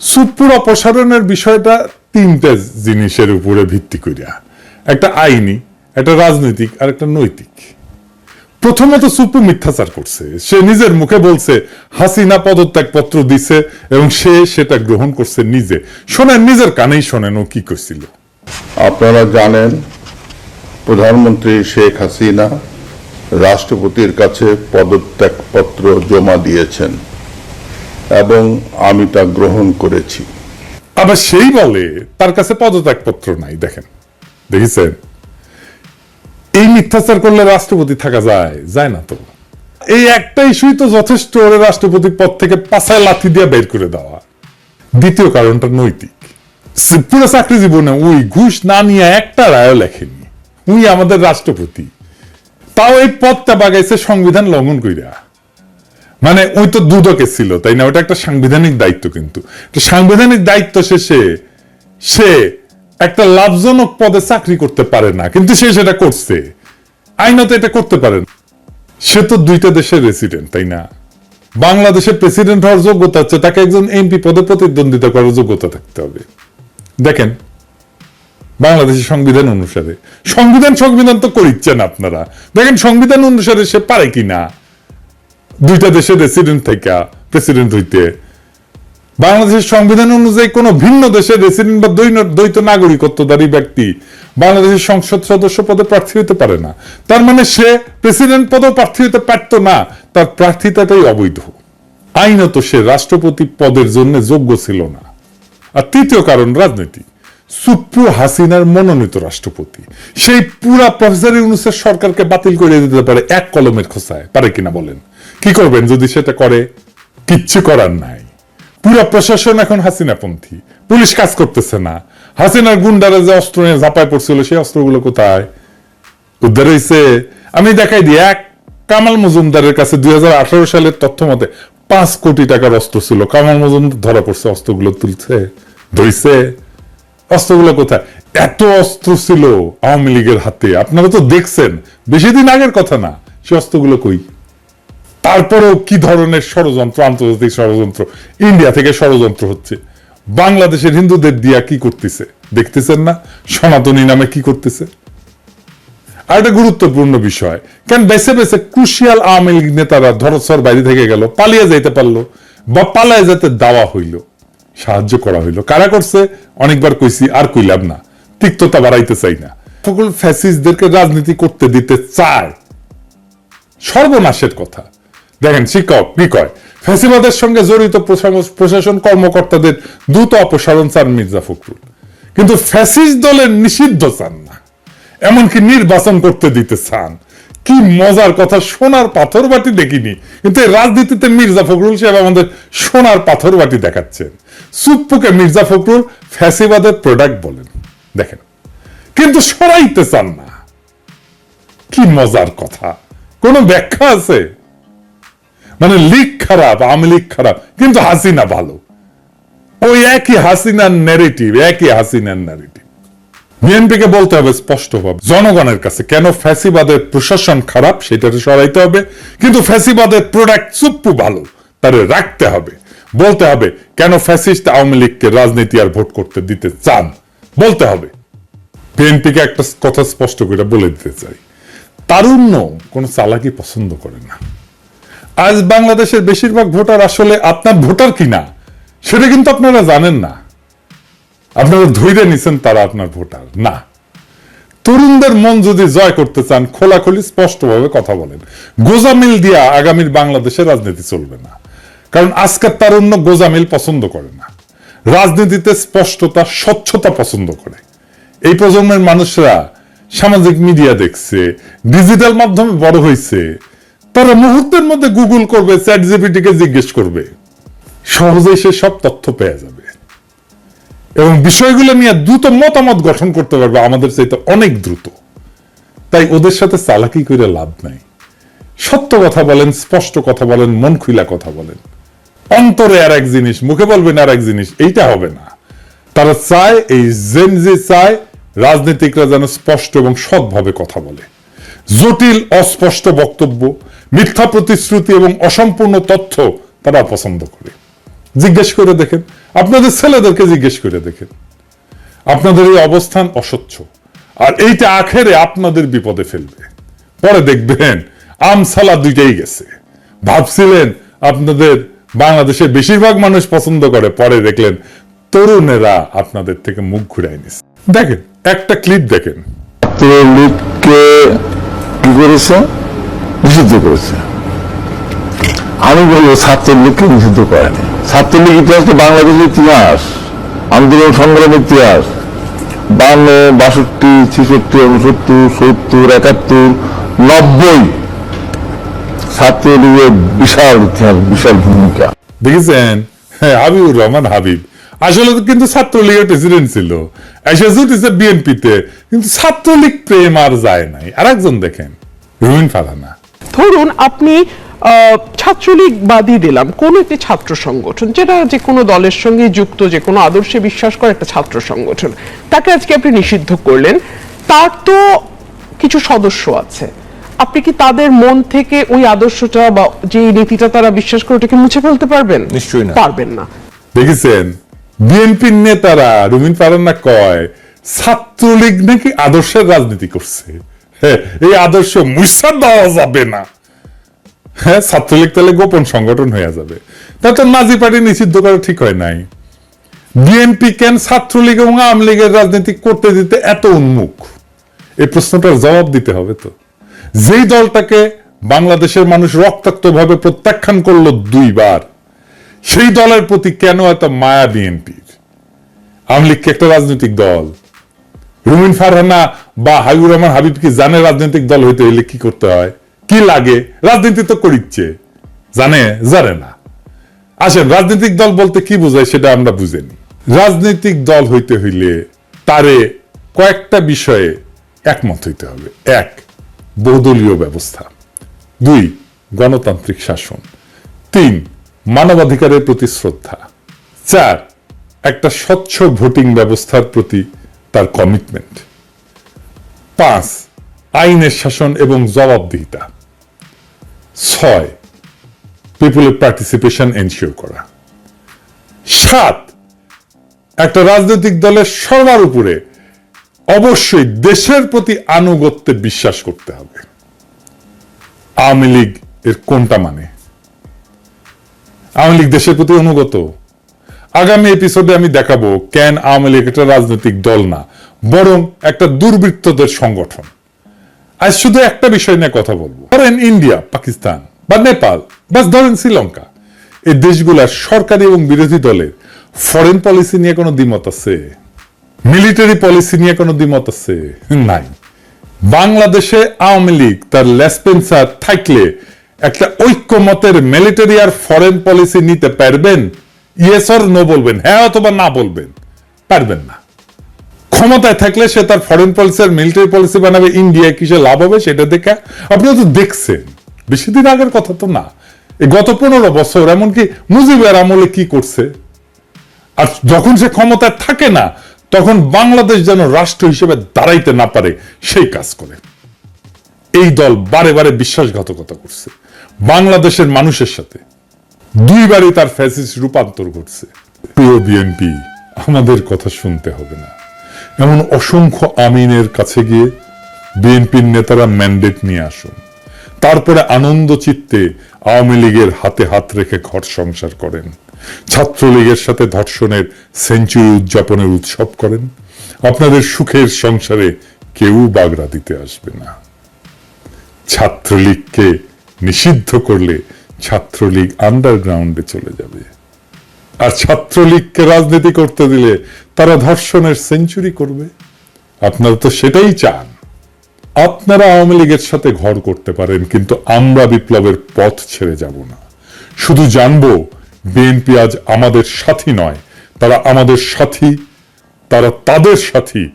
সুপুর অপসারণের বিষয়টা তিনটে জিনিসের উপরে ভিত্তি করিয়া। একটা আইনি, একটা রাজনৈতিক, আর একটা নৈতিক। প্রথমত সুপ্পু মিথ্যাচার করছে। সে নিজের মুখে বলছে, হাসিনা পদত্যাগ পত্র দিছে এবং সে সেটা গ্রহণ করছে নিজে। শোনেন, নিজের কানেই শোনেন ও কি করছিল আপনারা জানেন, প্রধানমন্ত্রী শেখ হাসিনা রাষ্ট্রপতির কাছে পদত্যাগ পত্র জমা দিয়েছেন। এবং আমি তা গ্রহণ করেছি। আবার সেই বলে তার কাছে পদত্যাগ পত্র নাই, দেখেন। দেখেছেন? এই মিথ্যাচার করলে রাষ্ট্রপতি থাকা যায় যায় না তো। এই একটা ইস্যুই তো যথেষ্ট ওরে রাষ্ট্রপতি পদ থেকে পাশায় লাথি দিয়ে বের করে দেওয়া। দ্বিতীয় কারণটা নৈতিক। পুরো চাকরি জীবনে ওই ঘুষ না নিয়ে একটা রায় লেখেনি উনি আমাদের রাষ্ট্রপতি। তাও এই পদটা বাগাইছে সংবিধান লঙ্ঘন কইরা। মানে ওই তো দুদকে ছিল, তাই না? ওটা একটা সাংবিধানিক দায়িত্ব কিন্তু। সাংবিধানিক দায়িত্ব শেষে সে একটা লাভজনক পদে চাকরি করতে পারে না, কিন্তু সে সেটা করছে। আইনত এটা করতে পারে না। সে তো দুইটা দেশের রেসিডেন্ট তাই না? বাংলাদেশের প্রেসিডেন্ট হওয়ার যোগ্যতা আছে, তাকে একজন এমপি পদে প্রতিদ্বন্দ্বিতা করার যোগ্যতা থাকতে হবে। দেখেন বাংলাদেশের সংবিধান অনুসারে। সংবিধান সংবিধান তো করিচ্ছেন আপনারা। দেখেন, সংবিধান অনুসারে সে পারে কিনা? দুইটা দেশের রেসিডেন্ট থেকে প্রেসিডেন্ট হইতে। বাংলাদেশের সংবিধান অনুযায়ী কোন ভিন্ন দেশের রেসিডেন্ট বা দ্বৈত নাগরিকত্বধারী ব্যক্তি বাংলাদেশের সংসদ সদস্য পদে প্রার্থী হতে পারে না। তার মানে সে প্রেসিডেন্ট পদেও প্রার্থী হতে পারত না। তার প্রার্থিতাটাই অবৈধ। আইনত সে রাষ্ট্রপতি পদের জন্য যোগ্য ছিল না। আর তৃতীয় কারণ রাজনীতি। সুপ্রু হাসিনার মনোনীত রাষ্ট্রপতি। সেই পুরা প্রফেসর ইউনুসের সরকারকে বাতিল করে দিতে পারে এক কলমের খোসায় পারে কিনা বলেন? কি করবেন যদি সেটা করে? কিচ্ছু করার নাই। পুরা প্রশাসন এখন হাসিনাপন্থী। পুলিশ কাজ করতেছে না। হাসিনার গুন্ডারা যে অস্ত্র নিয়ে ঝাঁপায় পড়ছিল, সেই অস্ত্রগুলো কোথায়? উদ্ধার হয়েছে আমি দেখাই দিই, এক কামাল মজুমদারের কাছে দুই সালের তথ্য মতে পাঁচ কোটি টাকার অস্ত্র ছিল। কামাল মজুমদার ধরা পড়ছে, অস্ত্রগুলো তুলছে ধরছে অস্ত্রগুলো কোথায়? এত অস্ত্র ছিল আওয়ামী লীগের হাতে। আপনারা তো দেখছেন, বেশি দিন আগের কথা না। সে অস্ত্রগুলো কই? তারপরেও কি ধরনের ষড়যন্ত্র, আন্তর্জাতিক ষড়যন্ত্র? ইন্ডিয়া থেকে ষড়যন্ত্র হচ্ছে। বাংলাদেশের হিন্দুদের দিয়া কি করতেছে? দেখতেছেন না? সনাতনী নামে কি করতেছে? আর একটা গুরুত্বপূর্ণ বিষয়, কেন বেছে বেছে ক্রুশিয়াল আওয়ামী লীগ নেতারা ধরসর বাইরে থেকে গেল, পালিয়ে যাইতে পারল বা পালায় যেতে দেওয়া হইল, সাহায্য করা হইল। কারা করছে? অনেকবার কইছি, আর কইলাম না। তিক্ততা বাড়াইতে চাই না। সকল ফ্যাসিস্টদেরকে রাজনীতি করতে দিতে চায়। সর্বনাশের কথা। দেখেন, শিক্ষক, কি কয়? ফ্যাসিবাদের সঙ্গে জড়িত প্রশাসন- কর্মকর্তাদের দ্রুত অপসারণ চান মির্জা ফখরুল। কিন্তু ফ্যাসিস্ট দলের নিষিদ্ধ চান না। এমনকি নির্বাচন করতে দিতে চান। কি মজার কথা, সোনার পাথর বাটি দেখিনি। কিন্তু রাজনীতিতে মির্জা ফখরুল সাহেব আমাদের সোনার পাথর বাটি দেখাচ্ছেন। সুপ্পুকে মির্জা ফখরুল ফ্যাসিবাদের প্রোডাক্ট বলেন। দেখেন, কিন্তু সরাইতে চান না। কি মজার কথা। কোনো ব্যাখ্যা আছে? মানে লিগ খারাপ, আওয়ামী লীগ খারাপ, কিন্তু হাসিনা ভালো। ওই একই হাসিনার ন্যারেটিভ একই হাসিনার ন্যারেটিভ বিএনপিকে বলতে হবে স্পষ্টভাবে, জনগণের কাছে কেন ফ্যাসিবাদের প্রশাসন খারাপ সেটাতে সরাইতে হবে, কিন্তু ফ্যাসিবাদের প্রোডাক্ট চুপ্পু ভালো, তারে রাখতে হবে। বলতে হবে, কেন ফ্যাসিস্ট আওয়ামী লীগকে রাজনীতি আর ভোট করতে দিতে চান? বলতে হবে। বিএনপিকে একটা কথা স্পষ্ট করে বলে দিতে চাই। তারুণ্য কোনো চালাকি পছন্দ করে না। আজ বাংলাদেশের বেশিরভাগ ভোটার আসলে আপনার ভোটার কিনা, সেটা কিন্তু আপনারা জানেন না। আপনারা ধৈর্য নিছেন তারা আপনার ভোটার, না। তরুণদের মন যদি জয় করতে চান, খোলাখুলি স্পষ্টভাবে কথা বলেন। গোজামিল দিয়া আগামীর বাংলাদেশের রাজনীতি চলবে না। কারণ আজকের তারুণ্য গোজামিল পছন্দ করে না। রাজনীতিতে স্পষ্টতা, স্বচ্ছতা পছন্দ করে। এই প্রজন্মের মানুষরা সামাজিক মিডিয়া দেখছে, ডিজিটাল মাধ্যমে বড় হয়েছে তারা মুহূর্তের মধ্যে গুগল করবে চ্যাট জিপিটিকে জিজ্ঞেস করবে। সহজেই সে সব তথ্য পেয়ে যাবে। এবং বিষয়গুলো নিয়ে দ্রুত মতামত গঠন করতে পারবে, আমাদের চাইতে অনেক দ্রুত। তাই ওদের সাথে চালাকি করে লাভ নাই। সত্য কথা বলেন, স্পষ্ট কথা বলেন, মন খুইলা কথা বলেন। অন্তরে আর এক জিনিস, মুখে বলবেন আর এক জিনিস, এইটা হবে না। তারা চায়, এই জেন যে চায়, রাজনীতিকরা যেন স্পষ্ট এবং সৎভাবে কথা বলে। জটিল, অস্পষ্ট বক্তব্য মিথ্যা প্রতিশ্রুতি এবং অসম্পূর্ণ তথ্য তারা পছন্দ করে। জিজ্ঞেস করে দেখেন। আপনাদের ছেলেদেরকে জিজ্ঞেস করে দেখেন। আপনাদের এই অবস্থান অস্বচ্ছ আর এইটা আখেরে আপনাদের বিপদে ফেলবে। পরে দেখবেন আমসালা দুইটাই গেছে। ভাবছিলেন আপনাদের বাংলাদেশে বেশিরভাগ মানুষ পছন্দ করে, পরে দেখলেন তরুণেরা আপনাদের থেকে মুখ ঘুরাই নিছে। দেখেন, একটা ক্লিপ দেখেন। ছাত্রলীগকে কি করেছে? নিষিদ্ধ করেছে। আমি বলব নিষিদ্ধ করেনি। ছাত্রলীগ ইতিহাস তো বাংলাদেশের ইতিহাস আন্দোলন সংগ্রামের ইতিহাস বান্ন বাষট্টি ছেষট্টি উনসত্তর সত্তর একাত্তর নব্বই ছাত্রলীগের বিশাল ইতিহাস বিশাল ভূমিকা। দেখেছেন? হ্যাঁ, হাবিবুর রহমান হাবিব। আসলে কিন্তু ছাত্রলীগের প্রেসিডেন্ট ছিল। বিএনপিতে কিন্তু ছাত্রলীগ প্রেম আর যায় নাই। আর একজন দেখেন রুমিন ফারহানা। ধরুন আপনি ছাত্রলীগ বাদই দিলাম কোন একটি ছাত্র সংগঠন যেটা যে কোনো দলের সঙ্গে যুক্ত যে কোনো আদর্শে বিশ্বাস করে একটা ছাত্র সংগঠন তাকে আজকে আপনি নিষিদ্ধ করলেন তার তো কিছু সদস্য আছে। আপনি কি তাদের মন থেকে ওই আদর্শটা বা যে নীতিটা তারা বিশ্বাস করে ওটাকে মুছে ফেলতে পারবেন? নিশ্চয়ই না। পারবেন না। দেখেছেন? বিএনপির নেতারা রুমিন ফারহানা কয় ছাত্রলীগ নাকি আদর্শের রাজনীতি করছে। এই আদর্শ মুসা দেওয়া যাবে না। হ্যাঁ ছাত্রলীগ তাহলে গোপন সংগঠন হয়ে যাবে। তা তো নাজি পার্টি নিষিদ্ধ করা ঠিক হয় নাই। বিএনপি কেন ছাত্রলীগ এবং আওয়ামী লীগের রাজনীতি করতে দিতে এত উন্মুখ? এই প্রশ্নটার জবাব দিতে হবে তো। যেই দলটাকে বাংলাদেশের মানুষ রক্তাক্ত ভাবে প্রত্যাখ্যান করল দুইবার, সেই দলের প্রতি কেন এত মায়া বিএনপির আওয়ামী লীগ কি একটা রাজনৈতিক দল? রুমিন ফারহানা বা হাবিবুর রহমান হাবিব কি জানে রাজনৈতিক দল হইতে হইলে কি করতে হয়? কি লাগে? রাজনীতি তো করিচ্ছে। জানে? জানে না। আসেন, রাজনৈতিক দল বলতে কি বোঝায় সেটা আমরা বুঝেনি রাজনৈতিক দল হইতে হইলে তারে কয়েকটা বিষয়ে একমত হইতে হবে। এক, বহুদলীয় ব্যবস্থা। দুই, গণতান্ত্রিক শাসন। তিন, মানবাধিকারের প্রতি শ্রদ্ধা। চার, একটা স্বচ্ছ ভোটিং ব্যবস্থার প্রতি তার কমিটমেন্ট পাঁচ, আইনের শাসন এবং জবাবদিহিতা। ছয় পিপুলের পার্টিসিপেশন এনশিওর করা। সাত, একটা রাজনৈতিক দলের সবার উপরে অবশ্যই দেশের প্রতি আনুগত্যে বিশ্বাস করতে হবে। আওয়ামী লীগ এর কোনটা মানে? আওয়ামী লীগ দেশের প্রতি অনুগত? আগামী এপিসোডে আমি দেখাবো কেন আওয়ামী লীগ একটা রাজনৈতিক দল না, বরং একটা দুর্বৃত্তদের সংগঠন। আজ শুধু একটা বিষয় নিয়ে কথা বলব। ধরেন ইন্ডিয়া, পাকিস্তান বা নেপাল বা ধরেন শ্রীলঙ্কা। এই দেশগুলার সরকারি এবং বিরোধী দলের ফরেন পলিসি নিয়ে কোনো দ্বিমত আছে? মিলিটারি পলিসি নিয়ে কোনো দ্বিমত আছে? নাই। বাংলাদেশে আওয়ামী লীগ তার লেসপেন্সার থাকলে একটা ঐক্যমতের মিলিটারি আর ফরেন পলিসি নিতে পারবেন ইয়েস অর নো বলবেন। হ্যাঁ অথবা না বলবেন। পারবেন না। ক্ষমতায় থাকলে সে তার ফরেন পলিসি আর মিলিটারি পলিসি বানাবে ইন্ডিয়া কিসে লাভ হবে সেটা দেখে আপনিও তো দেখছেন। বেশি দিন আগের কথা তো না। গত পনেরো বছর এমনকি মুজিবের আমলে কি করছে? আর যখন সে ক্ষমতায় থাকে না, তখন বাংলাদেশ যেন রাষ্ট্র হিসেবে দাঁড়াইতে না পারে, সেই কাজ করে। এই দল বারে বারে বিশ্বাসঘাতকতা করছে। বাংলাদেশের মানুষের সাথে। দুইবারই তার ফ্যাসিস রূপান্তর ঘটছে। প্রিয় বিএনপি আমাদের কথা শুনতে হবে না। এমন অসংখ্য আমিনের কাছে গিয়ে বিএনপির নেতারা ম্যান্ডেট নিয়ে আসুন। তারপরে আনন্দ চিত্তে আওয়ামী লীগের হাতে হাত রেখে ঘর সংসার করেন। ছাত্রলীগের সাথে ধর্ষণের সেঞ্চুরি উদযাপনের উৎসব করেন। আপনাদের সুখের সংসারে কেউ বাগড়া দিতে আসবে না। ছাত্রলীগকে নিষিদ্ধ করলে ছাত্রলীগ আন্ডারগ্রাউন্ডে চলে যাবে। আর ছাত্রলীগকে রাজনীতি করতে দিলে তারা ধর্ষণের সেঞ্চুরি করবে। আপনারা তো সেটাই চান। আপনারা আওয়ামী লীগের সাথে ঘর করতে পারেন, কিন্তু আমরা বিপ্লবের পথ ছেড়ে যাব না। শুধু জানব, বিএনপি আজ আমাদের সাথী নয়, তারা আমাদের সাথী, তারা তাদের সাথী,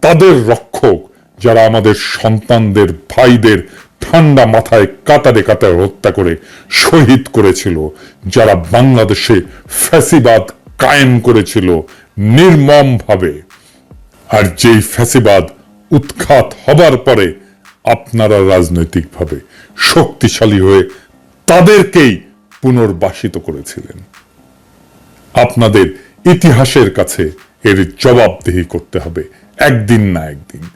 তাদের রক্ষক, যারা আমাদের সন্তানদের, ভাইদের ঠান্ডা মাথায় কাতারে কাতারে হত্যা করে শহীদ করেছিল, যারা বাংলাদেশে ফ্যাসিবাদ কায়েম করেছিল নির্মম ভাবে আর যেই ফ্যাসিবাদ উৎখাত হবার পরে আপনারা রাজনৈতিকভাবে শক্তিশালী হয়ে তাদেরকেই পুনর্বাসিত করেছিলেন। আপনাদের ইতিহাসের কাছে এর জবাবদিহি করতে হবে, একদিন না একদিন।